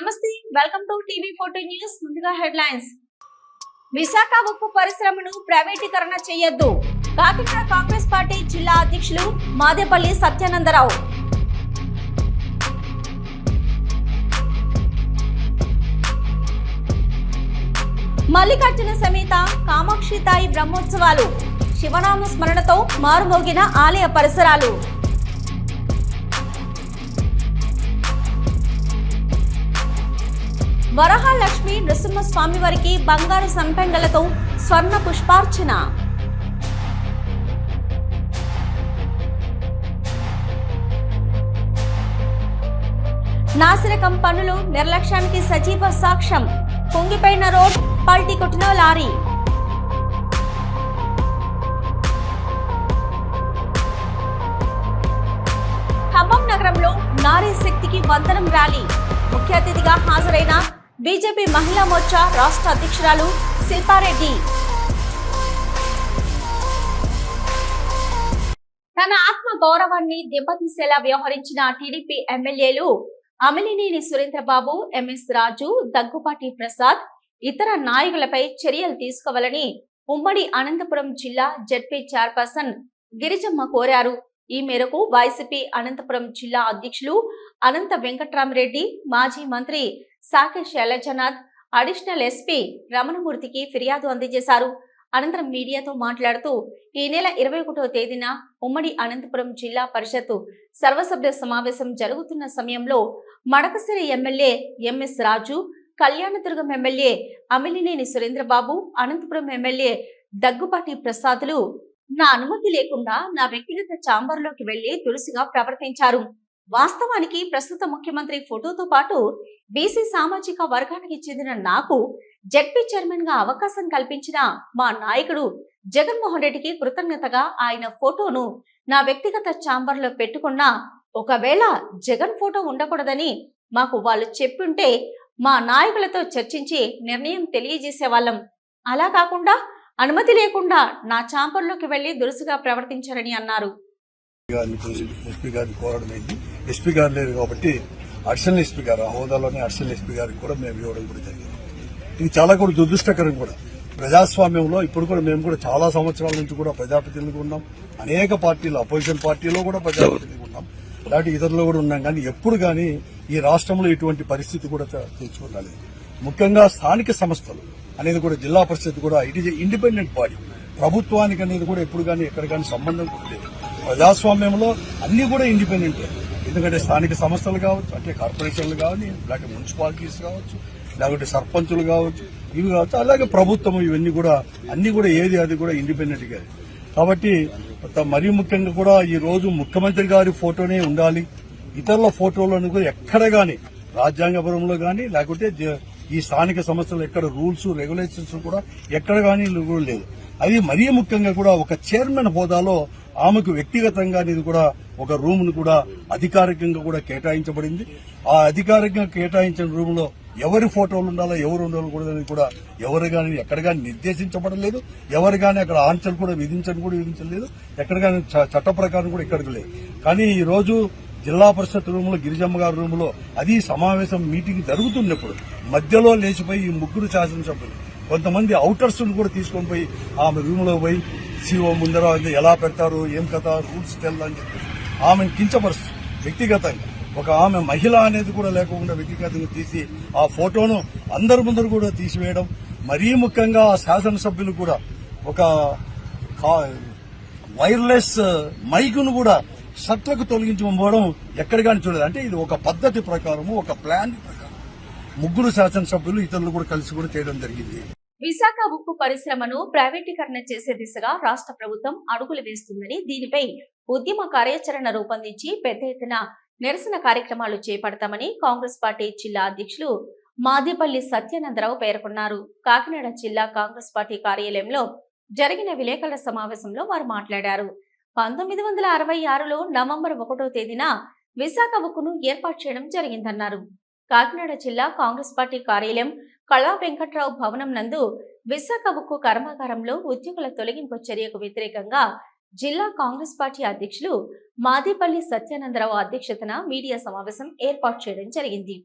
నమస్తే welcome to TV forty news ముందుగా headlines Visakha ఉక్కు పరిశ్రమను ప్రైవేటీకరణ చేయొద్దు. కాకినాడ కాంగ్రెస్ పార్టీ జిల్లా అధ్యక్షులు మాదేపల్లి సత్యానందరావు. మల్లికార్జున సమేత కామాక్షి తాయి బ్రహ్మోత్సవాలు. శివనామ స్మరణతో మారుమోగిన ఆలయ పరిసరాలు. వరహాలక్ష్మి నృసింహస్వామి వారికి బంగారు సంపెంగలతో స్వర్ణ పుష్పార్చన. నాసిరకం పనులు నిర్లక్ష్యానికి సజీవ సాక్ష్యం. పొంగిపోయిన రోడ్ పల్టీ కొట్టిన లారీ. ఖమ్మం నగరంలో నారీ శక్తికి వందనం ర్యాలీ. ముఖ్య అతిథిగా హాజరైన బీజేపీ మహిళా మోర్చా రాష్ట్ర అధ్యక్షురాలు శిల్పారెడ్డి. తన ఆత్మ గౌరవాన్ని దెబ్బతీసేలా వ్యవహరించిన టీడీపీ ఎమ్మెల్యేలు అమిలినేని సురేంద్రబాబు ఎంఎస్ రాజు దగ్గుపాటి ప్రసాద్ ఇతర నాయకులపై చర్యలు తీసుకోవాలని ఉమ్మడి అనంతపురం జిల్లా జడ్పీ చైర్పర్సన్ గిరిజమ్మ కోరారు. ఈ మేరకు వైసీపీ అనంతపురం జిల్లా అధ్యక్షులు అనంత వెంకట్రామరెడ్డి మాజీ మంత్రి సాకే శైలజనాథ్ అడిషనల్ ఎస్పీ రమణమూర్తికి ఫిర్యాదు అందజేశారు. అనంతరం మీడియాతో మాట్లాడుతూ ఈ నెల ఇరవై ఒకటో తేదీన ఉమ్మడి అనంతపురం జిల్లా పరిషత్ సర్వసభ్య సమావేశం జరుగుతున్న సమయంలో Madakasira MLA MS Raju Kalyanadurgam MLA Amilineni Surendrababu Anantapuram MLA Daggupati ప్రసాదులు నా అనుమతి లేకుండా నా వ్యక్తిగత ఛాంబర్లోకి వెళ్ళి తులసిగా ప్రవర్తించారు. వాస్తవానికి ప్రస్తుత ముఖ్యమంత్రి ఫోటోతో పాటు బీసీ సామాజిక వర్గానికి చెందిన నాకు జడ్పీ చైర్మన్గా అవకాశం కల్పించిన మా నాయకుడు జగన్మోహన్ రెడ్డికి కృతజ్ఞతగా ఆయన ఫోటోను నా వ్యక్తిగత ఛాంబర్లో పెట్టుకున్నా ఒకవేళ జగన్ ఫోటో ఉండకూడదని మాకు వాళ్ళు చెప్పుంటే మా నాయకులతో చర్చించి నిర్ణయం తెలియజేసేవాళ్ళం. అలా కాకుండా అనుమతి లేకుండా నా ఛాంబర్లోకి వెళ్ళి దురుసుగా ప్రవర్తించారని అన్నారు. గారిని ఎస్పీ గారిని కోరడం అయింది ఎస్పీ గారు లేరు కాబట్టి అడిషనల్ ఎస్పీ గారు ఆ హోదాలోనే అడిషనల్ ఎస్పీ గారికి కూడా మేము ఇవ్వడం కూడా జరిగింది. ఇది చాలా కూడా దురదృష్టకరం కూడా. ప్రజాస్వామ్యంలో ఇప్పుడు కూడా మేము కూడా చాలా సంవత్సరాల నుంచి కూడా ప్రజాప్రతినిధులుగా ఉన్నాం. అనేక పార్టీలు అపోజిషన్ పార్టీలో కూడా ప్రజాప్రతినిధులుగా ఉన్నాం. ఇలాంటి ఇతరులు కూడా ఉన్నాం. కానీ ఎప్పుడు కానీ ఈ రాష్ట్రంలో ఇటువంటి పరిస్థితి కూడా తెచ్చుకోవాలి ముఖ్యంగా స్థానిక సంస్థలు అనేది కూడా జిల్లా పరిషత్ కూడా ఇట్ ఈజ్ ఇండిపెండెంట్ బాడీ ప్రభుత్వానికి అనేది కూడా ఎప్పుడు కానీ ఎక్కడ కానీ సంబంధం కూడా లేదు. ప్రజాస్వామ్యంలో అన్ని కూడా ఇండిపెండెంట్ ఎందుకంటే స్థానిక సంస్థలు కావచ్చు అంటే కార్పొరేషన్లు కావాలి లేకపోతే మున్సిపాలిటీస్ కావచ్చు లేకపోతే సర్పంచులు కావచ్చు ఇవి కావచ్చు అలాగే ప్రభుత్వం ఇవన్నీ కూడా అన్ని కూడా ఏది అది కూడా ఇండిపెండెంట్గా కాబట్టి మరీ ముఖ్యంగా కూడా ఈ రోజు ముఖ్యమంత్రి గారి ఫోటోనే ఉండాలి. ఇతరుల ఫోటోలను కూడా ఎక్కడ కానీ రాజ్యాంగపురంలో కానీ లేకుంటే ఈ స్థానిక సంస్థలు ఎక్కడ రూల్స్ రెగ్యులేషన్స్ కూడా ఎక్కడ కానీ కూడా లేదు అది మరీ ముఖ్యంగా కూడా ఒక చైర్మన్ హోదాలో ఆమెకు వ్యక్తిగతంగా అనేది కూడా ఒక రూమ్ను కూడా అధికారికంగా కూడా కేటాయించబడింది. ఆ అధికారికంగా కేటాయించిన రూమ్లో ఎవరి ఫోటోలు ఉండాలో ఎవరు ఉండకూడదని కూడా ఎవరు కానీ ఎక్కడ కానీ నిర్దేశించబడలేదు. ఎవరు కానీ అక్కడ ఆంక్షలు కూడా విధించని కూడా విధించలేదు. ఎక్కడ కానీ చ- చట్ట ప్రకారం కూడా ఇక్కడికి లేదు. కానీ ఈ రోజు జిల్లా పరిషత్ రూమ్లో గిరిజమ్మ గారి రూమ్లో అది సమావేశం మీటింగ్ జరుగుతున్నప్పుడు మధ్యలో లేచిపోయి ఈ ముగ్గురు శాసనసభ్యులు కొంతమంది అవుటర్స్ కూడా తీసుకొని పోయి ఆమె రూమ్లో పోయి సీఓ ముందర ఎలా పెడతారు? ఏం కథ? రూల్స్ తెల్లని చెప్పి ఆమెను కించపరుస్తుంది వ్యక్తిగతంగా. ఒక ఆమె మహిళ అనేది కూడా లేకుండా వ్యక్తిగతంగా తీసి ఆ ఫోటోను అందరి ముందర కూడా తీసివేయడం మరీ ముఖ్యంగా ఆ శాసనసభ్యులు కూడా ఒక కా- వైర్లెస్ మైకును కూడా షట్లకు తొలగించకపోవడం ఎక్కడ కానీ చూడలేదు. అంటే ఇది ఒక పద్ధతి ప్రకారము ఒక ప్లాన్ ప్రకారం ముగ్గురు శాసనసభ్యులు ఇతరులు కూడా కలిసి కూడా చేయడం జరిగింది. విశాఖ ఉక్కు పరిశ్రమను ప్రైవేటీకరణ చేసే దిశగా రాష్ట్ర ప్రభుత్వం అడుగులు వేస్తుందని దీనిపై ఉద్యమ కార్యాచరణ రూపొందించి పెద్ద ఎత్తున నిరసన కార్యక్రమాలు చేపడతామని కాంగ్రెస్ పార్టీ జిల్లా అధ్యక్షులు మాదేపల్లి సత్యానందరావు పేర్కొన్నారు. కాకినాడ జిల్లా కాంగ్రెస్ పార్టీ కార్యాలయంలో జరిగిన విలేకరుల సమావేశంలో వారు మాట్లాడారు. పంతొమ్మిది వందల అరవై ఆరులో నవంబర్ ఒకటో తేదీన విశాఖ ఉక్కును ఏర్పాటు చేయడం జరిగిందన్నారు. కాకినాడ జిల్లా కాంగ్రెస్ పార్టీ కార్యాలయం కళా వెంకట్రావు భవనం నందు విశాఖ ఉక్కు కర్మాగారంలో ఉద్యోగుల తొలగింపు చర్యకు వ్యతిరేకంగా జిల్లా కాంగ్రెస్ పార్టీ అధ్యక్షులు మాదేపల్లి సత్యానందరావు అధ్యక్షతన మీడియా సమావేశం ఏర్పాటు చేయడం జరిగింది.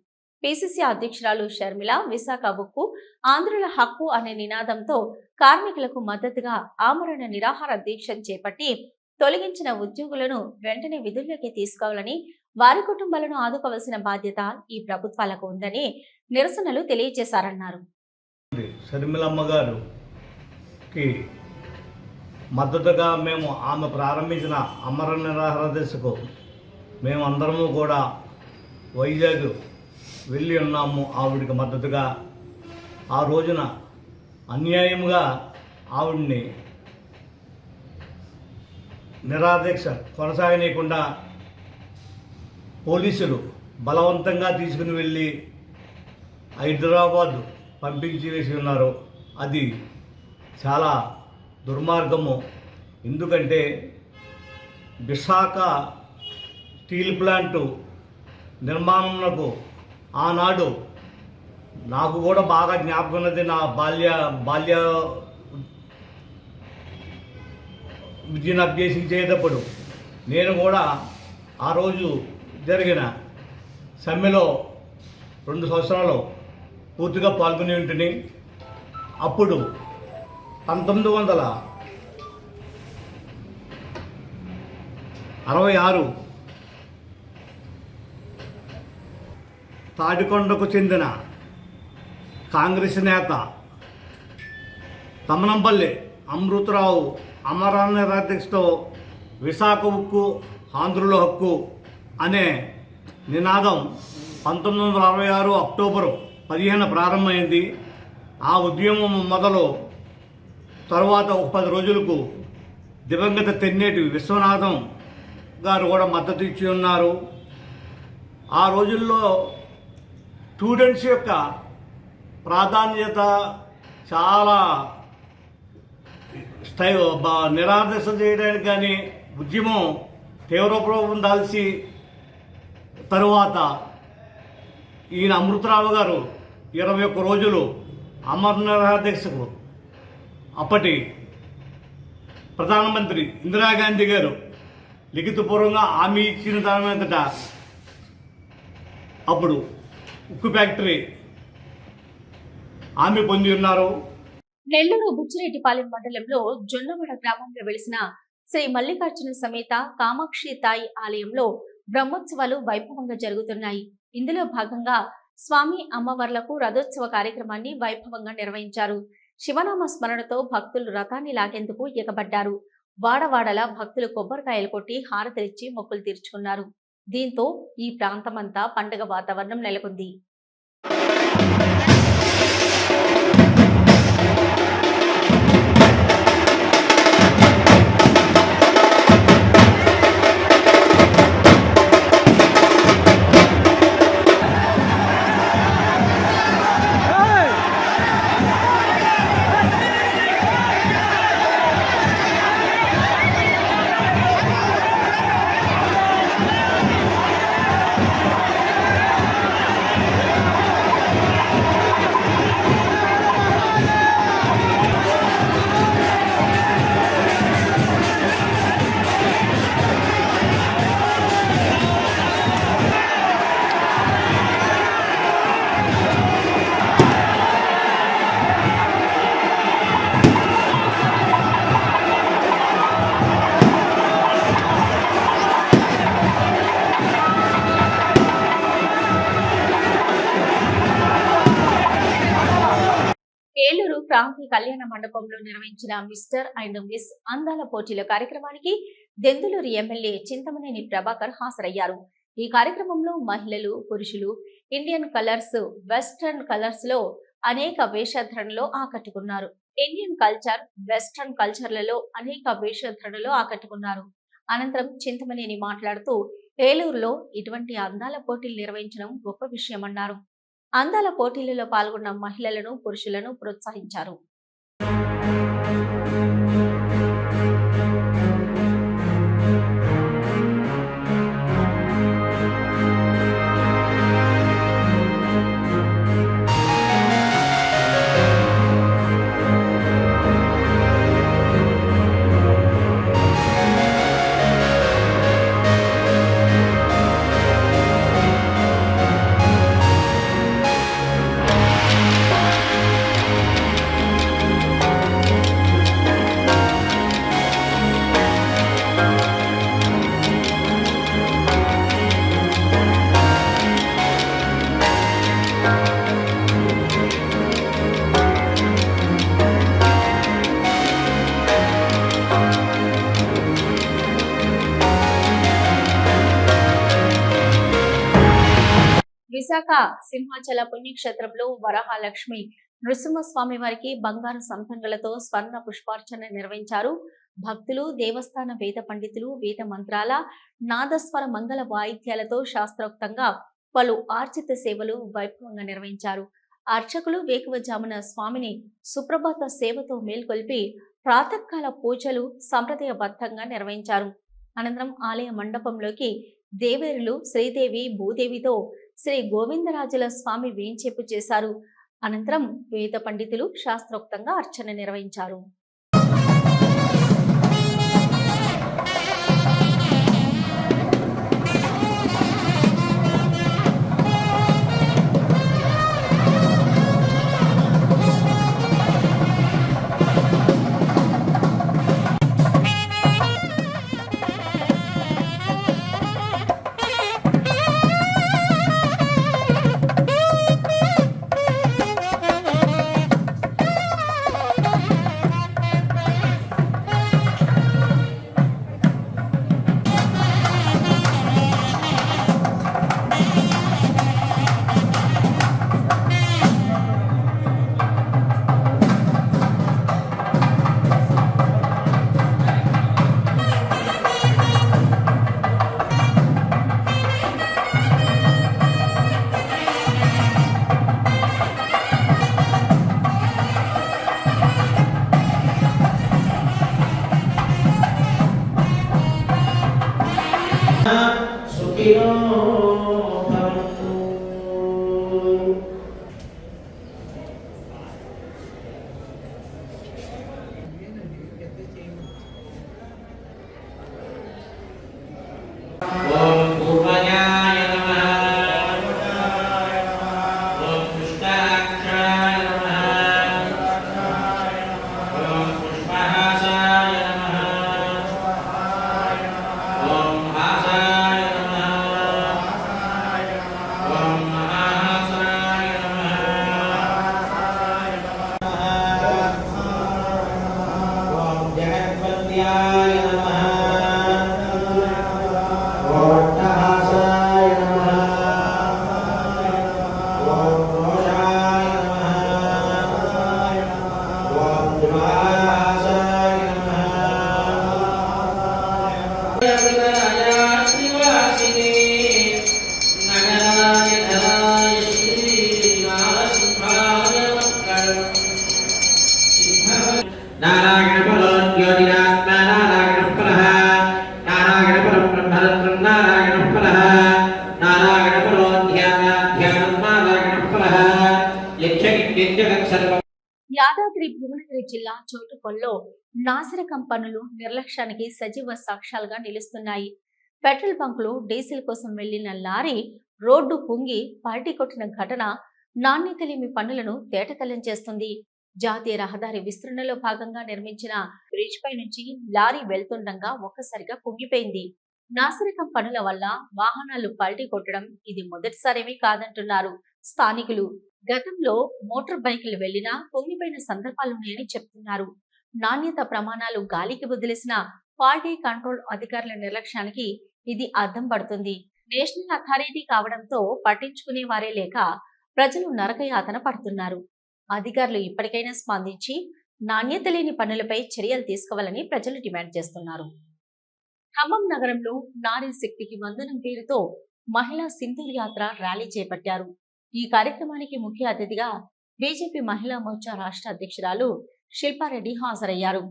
పిసిసి అధ్యక్షురాలు షర్మిల విశాఖ ఉక్కు ఆంధ్రుల హక్కు అనే నినాదంతో కార్మికులకు మద్దతుగా ఆమరణ నిరాహార దీక్ష చేపట్టి తొలగించిన ఉద్యోగులను వెంటనే విధుల్లోకి తీసుకోవాలని వారి కుటుంబాలను ఆదుకోవాల్సిన బాధ్యత ఈ ప్రభుత్వాలకు ఉందని నిరసనలు తెలియజేశారన్నారు. షర్మిలమ్మ గారుకి మద్దతుగా మేము ఆమె ప్రారంభించిన అమర నిరాహార దశకు మేమందరము కూడా వైజాగ్ వెళ్ళి ఉన్నాము ఆవిడికి మద్దతుగా. ఆ రోజున అన్యాయముగా ఆవిడ్ని నిరాదీక్ష కొనసాగనీయకుండా పోలీసులు బలవంతంగా తీసుకుని వెళ్ళి హైదరాబాద్ పంపించి వేసి ఉన్నారు. అది చాలా దుర్మార్గము. ఎందుకంటే విశాఖ స్టీల్ ప్లాంటు నిర్మాణంకు ఆనాడు నాకు కూడా బాగా జ్ఞాపకం ఉన్నది నా బాల్య బాల్య విద్యను అభ్యసించేటప్పుడు నేను కూడా ఆ రోజు జరిగిన సమ్మెలో రెండు సంవత్సరాలు పూర్తిగా పాల్గొని ఉంటుంది అప్పుడు పంతొమ్మిది వందల అరవై ఆరు తాడికొండకు చెందిన కాంగ్రెస్ నేత తమనంపల్లి అమృతరావు అమరాధ్యక్షతో విశాఖ ఉక్కు ఆంధ్రుల హక్కు అనే నినాదం పంతొమ్మిది వందల అరవై ఆరు అక్టోబరు పదిహేను ప్రారంభమైంది. ఆ ఉద్యమం మొదలు తరువాత ఒక పది రోజులకు దివంగత తెన్నేటి విశ్వనాథం గారు కూడా మద్దతు ఇచ్చి ఉన్నారు. ఆ రోజుల్లో స్టూడెంట్స్ యొక్క ప్రాధాన్యత చాలా స్థాయి బా- చేయడానికి కానీ ఉద్యమం తీవ్రప్రభావం దాల్చి తరువాత ఈయన అమృతరావు గారు ఇరవై ఒక్క రోజులు అమరనాథీక్షకు అప్పటి ప్రధానమంత్రి ఇందిరాగాంధీ గారు లిఖితపూర్వంగా హామీ ఇచ్చిన దాని అప్పుడు ఉక్కు ఫ్యాక్టరీ హామీ పొంది ఉన్నారు. నెల్లూరు బుచ్చిరెడ్డిపాలెం మండలంలో జొన్నమడ గ్రామంలో వెలిసిన శ్రీ మల్లికార్జున సమేత కామాక్షి తాయి ఆలయంలో బ్రహ్మోత్సవాలు వైభవంగా జరుగుతున్నాయి. ఇందులో భాగంగా స్వామి అమ్మవార్లకు రథోత్సవ కార్యక్రమాన్ని వైభవంగా నిర్వహించారు. శివనామ స్మరణతో భక్తులు రథాన్ని లాగేందుకు ఎగబడ్డారు వాడవాడల భక్తులు కొబ్బరికాయలు కొట్టి హారతిచ్చి మొక్కులు తీర్చుకున్నారు. దీంతో ఈ ప్రాంతమంతా పండగ వాతావరణం నెలకొంది. ఏలూరు ప్రాంతీయ కళ్యాణ మండపంలో నిర్వహించిన మిస్టర్ అండ్ మిస్ అందాల పోటీల కార్యక్రమానికి దెందులూరు ఎమ్మెల్యే చింతమనేని ప్రభాకర్ హాజరయ్యారు. ఈ కార్యక్రమంలో మహిళలు పురుషులు ఇండియన్ కలర్స్ వెస్ట్రన్ కలర్స్లో అనేక వేషధరణలో ఆకట్టుకున్నారు. ఇండియన్ కల్చర్ వెస్ట్రన్ కల్చర్లలో అనేక వేషధరణలో ఆకట్టుకున్నారు. అనంతరం చింతమనేని మాట్లాడుతూ ఏలూరులో ఇటువంటి అందాల పోటీలు నిర్వహించడం గొప్ప విషయమన్నారు. అందాల పోటీలలో పాల్గొన్న మహిళలను పురుషులను ప్రోత్సహించారు. విశాఖ సింహాచల పుణ్యక్షేత్రంలో వరహాలక్ష్మి నృసింహస్వామి వారికి బంగారు సంతంగలతో స్వర్ణ పుష్పార్చన నిర్వహించారు. భక్తులు దేవస్థాన వేద పండితులు వేద మంత్రాల నాదస్వర మంగళ వాయిద్యాలతో శాస్త్రోక్తంగా పలు ఆర్జిత సేవలు వైభవంగా నిర్వహించారు. అర్చకులు వేకువజామున స్వామిని సుప్రభాత సేవతో మేల్కొల్పి ప్రాతకాల పూజలు సంప్రదాయబద్ధంగా నిర్వహించారు. అనంతరం ఆలయ మండపంలోకి దేవేరులు శ్రీదేవి భూదేవితో శ్రీ గోవిందరాజుల స్వామి వేంచేపు చేశారు. అనంతరం వేద పండితులు శాస్త్రోక్తంగా అర్చన నిర్వహించారు. యాదాద్రి భువనగిరి జిల్లా చోటుకొల్లో నాసిరకం పనులు నిర్లక్ష్యానికి సజీవ సాక్ష్యాలుగా నిలుస్తున్నాయి. పెట్రోల్ బంకులు డీజిల్ కోసం వెళ్ళిన లారీ రోడ్డు పొంగి పల్టీ కొట్టిన ఘటన నాణ్యత లేని పనులను తేటతెల్లం చేస్తుంది. జాతీయ రహదారి విస్తరణలో భాగంగా నిర్మించిన బ్రిడ్జ్ పై నుంచి లారీ వెళ్తుండగా ఒక్కసారిగా పొంగిపోయింది నాసిరకం పనుల వల్ల వాహనాలు పల్టీ కొట్టడం ఇది మొదటిసారేమీ కాదంటున్నారు స్థానికులు. గతంలో మోటార్ బైకులు వెళ్ళినా పొంగిపోయిన సందర్భాలున్నాయని చెప్తున్నారు. నాణ్యత ప్రమాణాలు గాలికి వదిలేసిన క్వాలిటీ కంట్రోల్ అధికారుల నిర్లక్ష్యానికి ఇది అర్థం పడుతుంది. నేషనల్ అథారిటీ కావడంతో పట్టించుకునే వారే లేక ప్రజలు నరకయాతన పడుతున్నారు. అధికారులు ఇప్పటికైనా స్పందించి నాణ్యత లేని పనులపై చర్యలు తీసుకోవాలని ప్రజలు డిమాండ్ చేస్తున్నారు. ఖమ్మం నగరంలో నారీ శక్తికి వందనం పేరుతో మహిళా సింధూర్ యాత్ర ర్యాలీ చేపట్టారు. ఈ కార్యక్రమానికి ముఖ్య అతిథిగా బీజేపీ మహిళా మోర్చా రాష్ట్ర అధ్యక్షురాలు శిల్పారెడ్డి హాజరయ్యారు.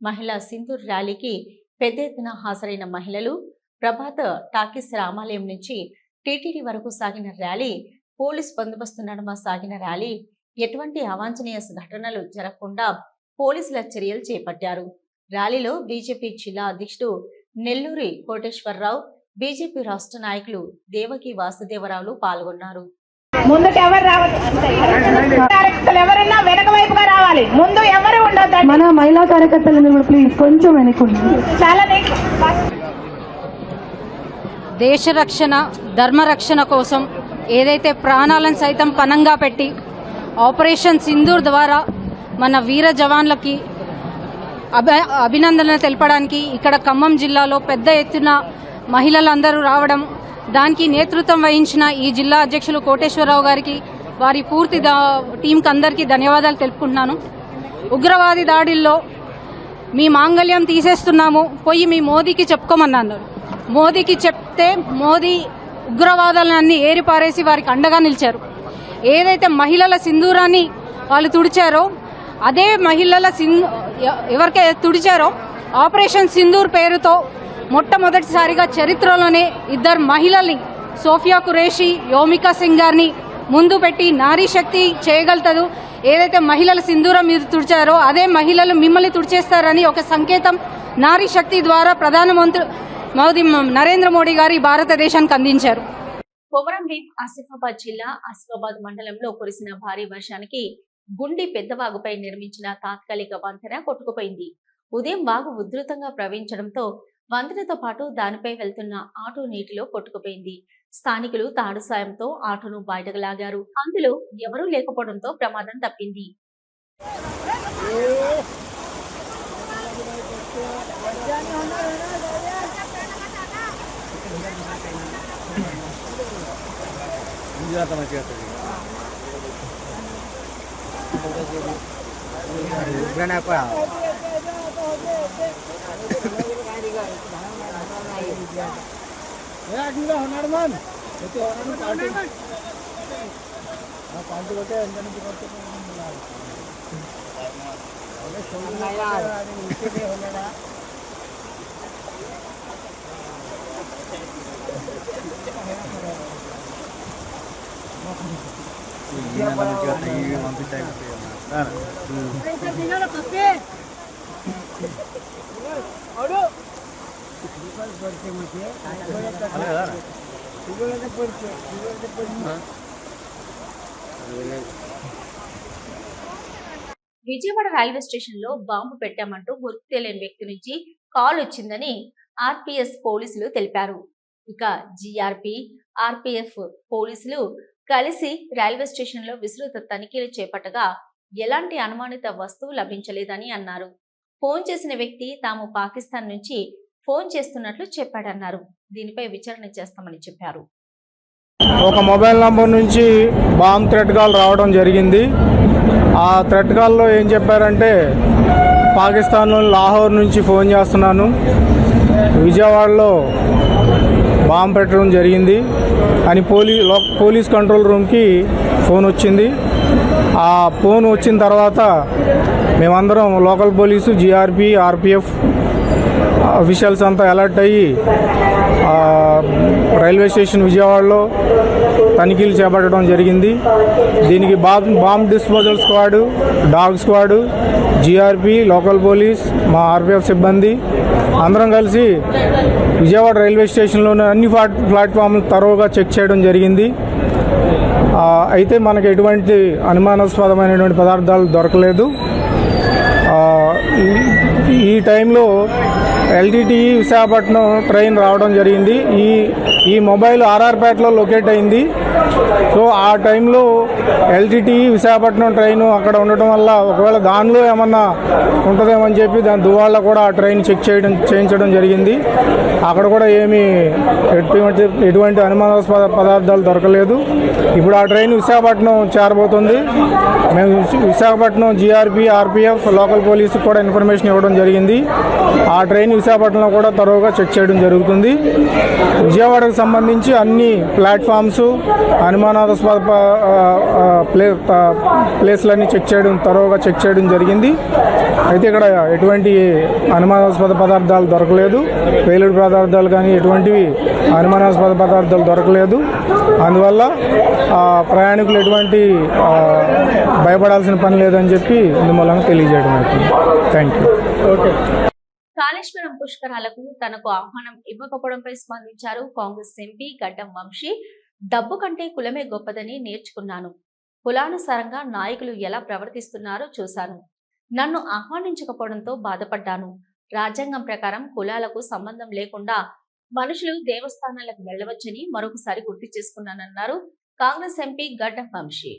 మహిళా సింధూర్ ర్యాలీకి పెద్ద ఎత్తున హాజరైన మహిళలు ప్రభాత్ టాకీస్ రామాలయం నుంచి టీటీడీ వరకు సాగిన ర్యాలీ పోలీస్ బందోబస్తు నడుమ సాగిన ర్యాలీ ఎటువంటి అవాంఛనీయ ఘటనలు జరగకుండా పోలీసుల చర్యలు చేపట్టారు. ర్యాలీలో బీజేపీ జిల్లా అధ్యక్షుడు నెల్లూరి కోటేశ్వరరావు బీజేపీ రాష్ట్ర నాయకులు దేవకి వాసుదేవరావులు పాల్గొన్నారు. ముందుకు ఎవరు ఎవరన్నా వెనక వైపుగా రావాలి. ముందు ఎవరు మన మహిళా కార్యకర్తలను కూడా ప్లీజ్ కొంచెం వెనక్కుండి. చాలా దేశ రక్షణ ధర్మ రక్షణ కోసం ఏదైతే ప్రాణాలను సైతం పనంగా పెట్టి ఆపరేషన్ సింధూర్ ద్వారా మన వీర జవాన్లకి అభ అభినందనలు తెలపడానికి ఇక్కడ ఖమ్మం జిల్లాలో పెద్ద ఎత్తున మహిళలందరూ రావడం దానికి నేతృత్వం వహించిన ఈ జిల్లా అధ్యక్షులు కోటేశ్వరరావు గారికి వారి పూర్తి దా- టీంకి అందరికీ ధన్యవాదాలు తెలుపుకుంటున్నాను. ఉగ్రవాది దాడిల్లో మీ మాంగళ్యం తీసేస్తున్నాము పోయి మీ మోదీకి చెప్పుకోమన్నారు మోదీకి చెప్తే మోదీ ఉగ్రవాదాలన్నీ ఏరిపారేసి వారికి అండగా నిలిచారు. ఏదైతే మహిళల సింధూరాన్ని వాళ్ళు తుడిచారో అదే మహిళల సింధు ఎవరికైతే తుడిచారో ఆపరేషన్ సింధూర్ పేరుతో మొట్టమొదటిసారిగా చరిత్రలోనే ఇద్దరు మహిళల్ని సోఫియా కురేషి యోమికా సింగ్ గారిని ముందు పెట్టి నారీ శక్తి చేయగలుగుతారు. ఏదైతే మహిళలు సింధూరం మీరు తుడిచారో అదే మహిళలు మిమ్మల్ని తుడిచేస్తారని ఒక సంకేతం నారీ శక్తి ద్వారా ప్రధానమంత్రి మోదీ నరేంద్ర మోడీ గారు భారతదేశానికి అందించారు. కొమరంభీం ఆసిఫాబాద్ జిల్లా ఆసిఫాబాద్ మండలంలో కురిసిన భారీ వర్షానికి గుండి పెద్దవాగుపై నిర్మించిన తాత్కాలిక వంతెన కొట్టుకుపోయింది. ఉదయం వాగు ఉధృతంగా ప్రవహించడంతో వంతెనతో పాటు దానిపై వెళ్తున్న ఆటో నీటిలో కొట్టుకుపోయింది. స్థానికులు తాడు సాయంతో ఆటోను బయటకు లాగారు. అందులో ఎవరూ లేకపోవడంతో ప్రమాదం తప్పింది. Aduh. విజయవాడ రైల్వే స్టేషన్లో బాంబు పెట్టామంటూ గుర్తు తెలియని వ్యక్తి నుంచి కాల్ వచ్చిందని ఆర్పిఎస్ పోలీసులు తెలిపారు. ఇక జిఆర్పి ఆర్పిఎఫ్ పోలీసులు కలిసి రైల్వే స్టేషన్లో విస్తృత తనిఖీలు చేపట్టగా ఎలాంటి అనుమానిత వస్తువు లభించలేదని అన్నారు. ఫోన్ చేసిన వ్యక్తి తాము పాకిస్తాన్ నుంచి ఫోన్ చేస్తున్నట్లు చెప్పాడన్నారు. దీనిపై విచారణ చేస్తామని చెప్పారు. ఒక మొబైల్ నంబర్ నుంచి బాంబ్ థ్రెట్ కాల్ రావడం జరిగింది. ఆ థ్రెట్ కాల్లో ఏం చెప్పారంటే పాకిస్తాన్లోని లాహోర్ నుంచి ఫోన్ చేస్తున్నాను. విజయవాడలో బాంబ్ పెట్టడం జరిగింది అని పోలీ లో- పోలీస్ కంట్రోల్ రూమ్కి ఫోన్ వచ్చింది. ఆ ఫోన్ వచ్చిన తర్వాత మేమందరం local police GRP RPF officials అంతా అలర్ట్ అయ్యి రైల్వే స్టేషన్ విజయవాడలో తనిఖీలు చేపట్టడం జరిగింది. దీనికి bomb bomb disposal squad dog squad GRP local police మా ఆర్పిఎఫ్ సిబ్బంది అందరం కలిసి విజయవాడ రైల్వే స్టేషన్లోని అన్ని ప్లాట్ ప్లాట్ఫామ్లు తరోగా చెక్ చేయడం జరిగింది. అయితే మనకు ఎటువంటి అనుమానాస్పదమైనటువంటి పదార్థాలు దొరకలేదు. ఈ- ఈ టైంలో ఎల్టీటీ విశాఖపట్నం ట్రైన్ రావడం జరిగింది. ఈ ఈ మొబైల్ ఆర్ఆర్పేటలో లొకేట్ అయింది. సో ఆ టైంలో ఎల్టీటీ విశాఖపట్నం ట్రైన్ అక్కడ ఉండటం వల్ల ఒకవేళ దానిలో ఏమన్నా ఉంటుందేమని చెప్పి దాని దువాళ్ళ కూడా ఆ ట్రైన్ చెక్ చేయడం చేయించడం జరిగింది. అక్కడ కూడా ఏమీ ఎటువంటి ఎటువంటి అనుమానాస్పద పదార్థాలు దొరకలేదు. ఇప్పుడు ఆ ట్రైన్ విశాఖపట్నం చేరబోతుంది. మేము విశాఖపట్నం జీఆర్పీ ఆర్పిఎఫ్ లోకల్ పోలీసుకు కూడా ఇన్ఫర్మేషన్ ఇవ్వడం జరిగింది. ఆ ట్రైన్ విశాఖపట్నంలో కూడా తరువుగా చెక్ చేయడం జరుగుతుంది. విజయవాడకు సంబంధించి అన్ని ప్లాట్ఫామ్స్ అనుమానాస్పద ప్లే ప్లేస్లన్నీ చెక్ చేయడం తరువుగా చెక్ చేయడం జరిగింది. అయితే ఇక్కడ ఎటువంటి అనుమానాస్పద పదార్థాలు దొరకలేదు. వేలుడు పదార్థాలు కానీ ఎటువంటివి అనుమానాస్పద పదార్థాలు దొరకలేదు. అందువల్ల ప్రయాణికులు ఎటువంటి భయపడాల్సిన పని లేదని చెప్పి ఇందుమూలంగా తెలియజేయడం అవుతుంది థ్యాంక్ యూ ఓకే. కాళేశ్వరం పుష్కరాలకు తనకు ఆహ్వానం ఇవ్వకపోవడంపై స్పందించారు కాంగ్రెస్ ఎంపీ గడ్డం వంశీ. డబ్బు కంటే కులమే గొప్పదని నేర్చుకున్నాను. కులానుసారంగా నాయకులు ఎలా ప్రవర్తిస్తున్నారో చూశాను. నన్ను ఆహ్వానించకపోవడంతో బాధపడ్డాను. రాజ్యాంగం ప్రకారం కులాలకు సంబంధం లేకుండా మనుషులు దేవస్థానాలకు వెళ్ళవచ్చని మరొకసారి గుర్తు చేసుకున్నానన్నారు కాంగ్రెస్ ఎంపీ గడ్డం వంశీ.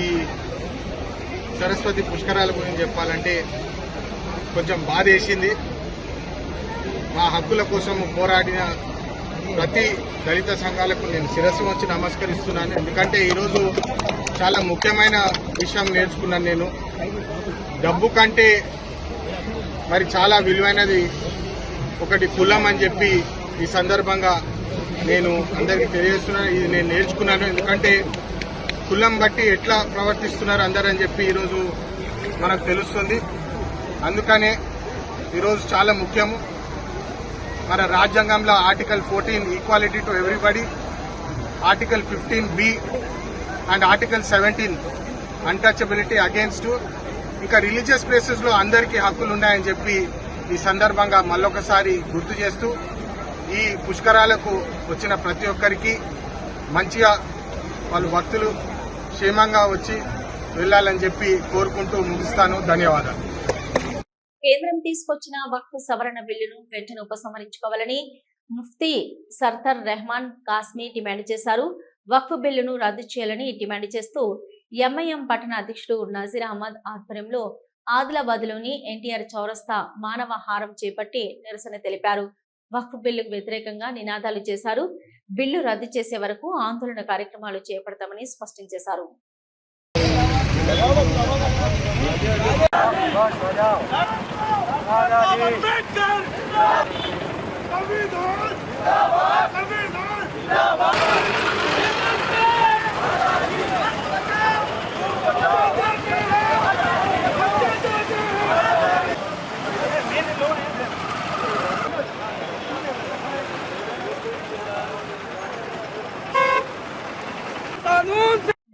ఈ సరస్వతి పుష్కరాల గురించి చెప్పాలంటే కొంచెం బాధ వేసింది మా హక్కుల కోసం పోరాడిన ప్రతి దళిత సంఘాలకు నేను శిరస్సు వచ్చి నమస్కరిస్తున్నాను. ఎందుకంటే ఈరోజు చాలా ముఖ్యమైన విషయం నేర్చుకున్నాను నేను. డబ్బు కంటే మరి చాలా విలువైనది ఒకటి కులం అని చెప్పి ఈ సందర్భంగా నేను అందరికీ తెలియజేస్తున్నాను. ఇది నేను నేర్చుకున్నాను. ఎందుకంటే కులం బట్టి ఎట్లా ప్రవర్తిస్తున్నారు అందరూ అని చెప్పి ఈరోజు మనకు తెలుస్తుంది. అందుకనే ఈరోజు చాలా ముఖ్యము. మన రాజ్యాంగంలో article fourteen equality to everybody article fifteen B and article seventeen untouchability against ఇంకా రిలీజియస్ ప్లేసెస్లో అందరికీ హక్కులు ఉన్నాయని చెప్పి ఈ సందర్భంగా మళ్ళొకసారి గుర్తు చేస్తూ ఈ పుష్కరాలకు వచ్చిన ప్రతి ఒక్కరికి మంచిగా వాళ్ళు భక్తులు క్షేమంగా వచ్చి వెళ్ళాలని చెప్పి కోరుకుంటూ ముగిస్తాను. ధన్యవాదాలు. కేంద్రం తీసుకొచ్చిన వక్ఫ్ సవరణ బిల్లును వెంటనే ఉపసంహరించుకోవాలని ముఫ్తీ సర్దార్ రెహమాన్ కాస్మీ డిమాండ్ చేశారు. వక్ఫ్ బిల్లును రద్దు చేయాలని డిమాండ్ చేస్తూ ఎంఐఎం పట్టణ అధ్యక్షుడు నజీర్ అహ్మద్ ఆధ్వర్యంలో ఆదిలాబాద్లోని ఎన్టీఆర్ చౌరస్తా మానవహారం చేపట్టి నిరసన తెలిపారు. వక్ఫ్ బిల్లుకు వ్యతిరేకంగా నినాదాలు చేశారు. బిల్లు రద్దు చేసే వరకు ఆందోళన కార్యక్రమాలు చేపడతామని స్పష్టం చేశారు.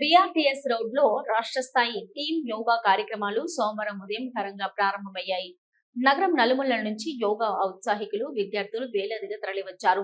బీఆర్టీఎస్ రోడ్లో రాష్ట్ర స్థాయి టీమ్ యోగా కార్యక్రమాలు సోమవారం ఉదయం ఘనంగా ప్రారంభమయ్యాయి. నగరం నలుమూల నుంచి యోగా ఔత్సాహికులు విద్యార్థులు వేలాదిగా తరలివచ్చారు.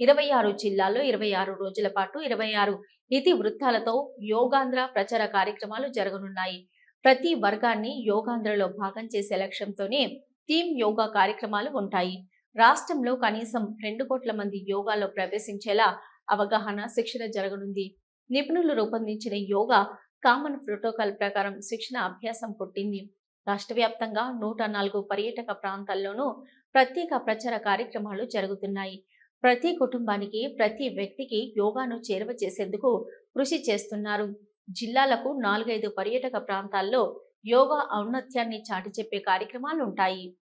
ఇరవై ఆరు జిల్లాల్లో ఇరవై ఆరు రోజుల పాటు ఇరవై ఆరు ఇతి వృత్తాలతో యోగాంధ్ర ప్రచార కార్యక్రమాలు జరగనున్నాయి. ప్రతి వర్గాన్ని యోగాంధ్రలో భాగం చేసే లక్ష్యంతోనే థీమ్ యోగా కార్యక్రమాలు ఉంటాయి. రాష్ట్రంలో కనీసం రెండు కోట్ల మంది యోగాలో ప్రవేశించేలా అవగాహన శిక్షణ జరగనుంది. నిపుణులు రూపొందించిన యోగా కామన్ ప్రోటోకాల్ ప్రకారం శిక్షణ అభ్యాసం పుట్టింది. రాష్ట్ర వ్యాప్తంగా నూట నాలుగు పర్యాటక ప్రాంతాల్లోనూ ప్రత్యేక ప్రచార కార్యక్రమాలు జరుగుతున్నాయి. ప్రతి కుటుంబానికి ప్రతి వ్యక్తికి యోగాను చేరువ చేసేందుకు కృషి చేస్తున్నారు. జిల్లాలకు నాలుగైదు పర్యాటక ప్రాంతాల్లో యోగా ఔన్నత్యాన్ని చాటి చెప్పే కార్యక్రమాలు ఉంటాయి.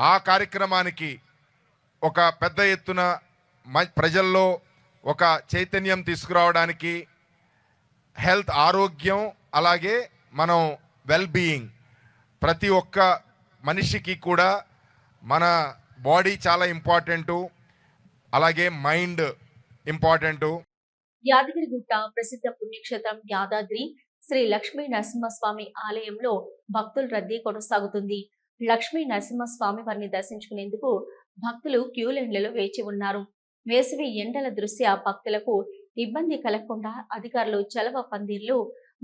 ఆ కార్యక్రమానికి ఒక పెద్ద ఎత్తున మ- ప్రజల్లో ఒక చైతన్యం తీసుకురావడానికి హెల్త్ ఆరోగ్యం అలాగే మనం వెల్ బీయింగ్ ప్రతి ఒక్క మనిషికి కూడా మన బాడీ చాలా ఇంపార్టెంటు. అలాగే మైండ్ ఇంపార్టెంటు. యాదగిరిగుట్ట ప్రసిద్ధ పుణ్యక్షేత్రం యాదాద్రి శ్రీ లక్ష్మీ నరసింహస్వామి ఆలయంలో భక్తుల రద్దీ కొనసాగుతుంది. లక్ష్మీ నరసింహస్వామి వారిని దర్శించుకునేందుకు భక్తులు క్యూ లైన్లలో వేచి ఉన్నారు. వేసవి ఎండల దృష్ట్యా భక్తులకు ఇబ్బంది కలగకుండా అధికారులు చలవ పందిర్లు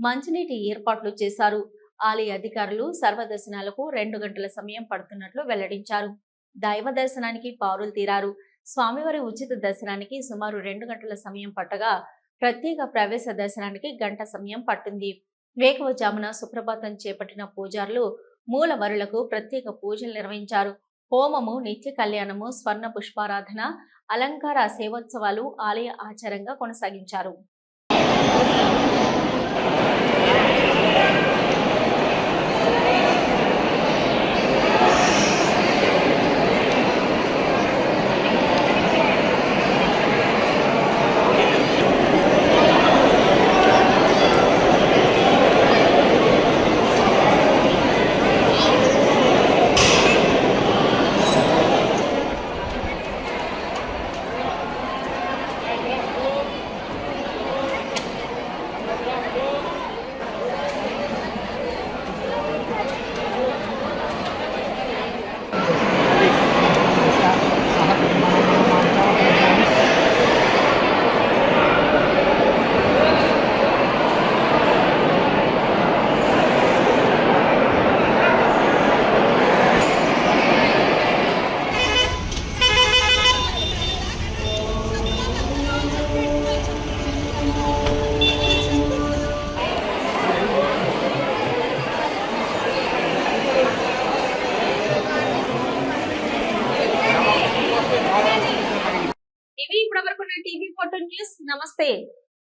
మంచినీటి ఏర్పాట్లు చేశారు. ఆలయ అధికారులు సర్వదర్శనాలకు రెండు గంటల సమయం పడుతున్నట్లు వెల్లడించారు. దైవ దర్శనానికి పారులు తీరారు. స్వామివారి ఉచిత దర్శనానికి సుమారు రెండు గంటల సమయం పట్టగా ప్రత్యేక ప్రవేశ దర్శనానికి గంట సమయం పట్టింది. వేకువజామున సుప్రభాతం చేపట్టిన పూజారులు మూలవరులకు ప్రత్యేక పూజలు నిర్వహించారు. హోమము నిత్య కళ్యాణము స్వర్ణ పుష్పారాధన అలంకార సేవోత్సవాలు ఆలయ ఆచారంగా కొనసాగించారు.